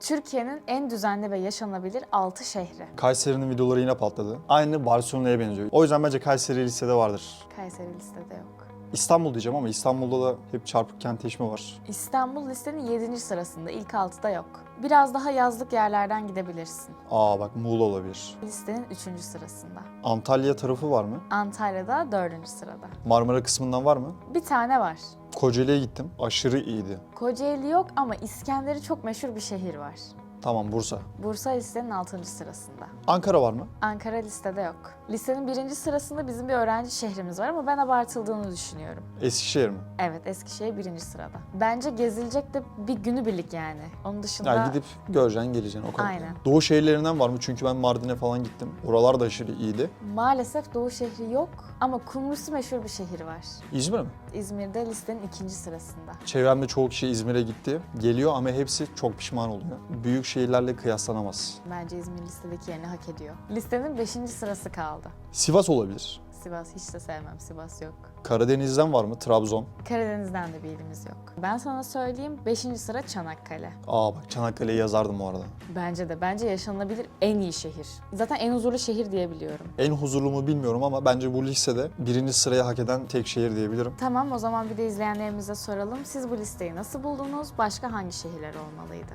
Türkiye'nin en düzenli ve yaşanabilir 6 şehri. Kayseri'nin videoları yine patladı. Aynı Barcelona'ya benziyor. O yüzden bence Kayseri listede vardır. Kayseri listede yok. İstanbul diyeceğim ama İstanbul'da da hep çarpık kentleşme var. İstanbul listenin 7. sırasında, ilk 6'da yok. Biraz daha yazlık yerlerden gidebilirsin. Aa bak Muğla olabilir. Listenin 3. sırasında. Antalya tarafı var mı? Antalya'da 4. sırada. Marmara kısmından var mı? Bir tane var. Kocaeli'ye gittim. Aşırı iyiydi. Kocaeli yok ama İskender'i çok meşhur bir şehir var. Tamam Bursa. Bursa listenin 6. sırasında. Ankara var mı? Ankara listede yok. Listenin birinci sırasında bizim bir öğrenci şehrimiz var ama ben abartıldığını düşünüyorum. Eskişehir mi? Evet Eskişehir birinci sırada. Bence gezilecek de bir günübirlik yani. Onun dışında Ya gidip göreceksin geleceksin o kadar. Aynen. Doğu şehirlerinden var mı? Çünkü ben Mardin'e falan gittim. Oralar da aşırı iyiydi. maalesef Doğu şehri yok ama Kumrusu meşhur bir şehir var. İzmir mi? İzmir'de listenin ikinci sırasında. Çevremde çoğu kişi İzmir'e gitti. Geliyor ama hepsi çok pişman oluyor. Büyük şehirlerle kıyaslanamaz. Bence İzmir listedeki yerini hak ediyor. Listenin beşinci sırası kaldı. Sivas olabilir. Sivas hiç de sevmem. Sivas yok. Karadeniz'den var mı? Trabzon. Karadeniz'den de bir ilimiz yok. Ben sana söyleyeyim 5. sıra Çanakkale. Aa bak Çanakkale'yi yazardım bu arada. Bence de. Bence yaşanılabilir en iyi şehir. Zaten en huzurlu şehir diyebiliyorum. En huzurlu mu bilmiyorum ama bence bu listede birinci sıraya hak eden tek şehir diyebilirim. Tamam o zaman bir de izleyenlerimize soralım. Siz bu listeyi nasıl buldunuz? Başka hangi şehirler olmalıydı?